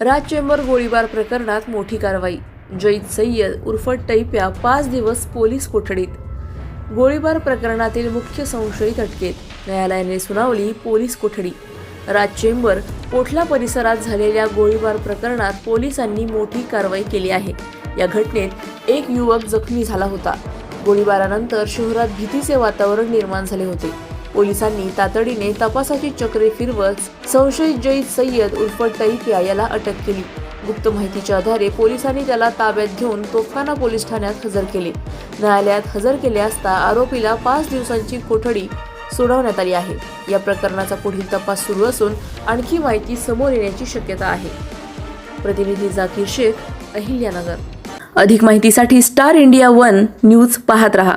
राज chamber गोळीबार प्रकरणात मोठी कारवाई. जईद सय्यद उर्फ टैप्या पाच दिवस पोलीस कोठडीत. गोळीबार प्रकरणातील मुख्य संशयित अटकेत. न्यायालयाने सुनावली पोलीस कोठडी. राज चेंबर कोठला परिसरात झालेल्या गोळीबार प्रकरणात पोलिसांनी मोठी कारवाई केली आहे. या घटनेत एक युवक जखमी झाला होता. गोळीबारानंतर शहरात भीतीचे वातावरण निर्माण झाले होते. पोलिसांनी तातडीने तपासाची चक्रे फिरवत संशयित जईद सय्यद उर्फ तैफिया याला अटक केली. गुप्त माहितीच्या आधारे पोलिसांनी त्याला ताब्यात घेऊन तोफखाना पोलीस ठाण्यात हजर केले. न्यायालयात हजर केले असता आरोपीला पाच दिवसांची कोठडी सोडवण्यात आली आहे. या प्रकरणाचा पुढील तपास सुरू असून आणखी माहिती समोर येण्याची शक्यता आहे. प्रतिनिधी जाकीर शेख अहिल्यानगर. अधिक माहितीसाठी स्टार इंडिया वन न्यूज पाहत रहा.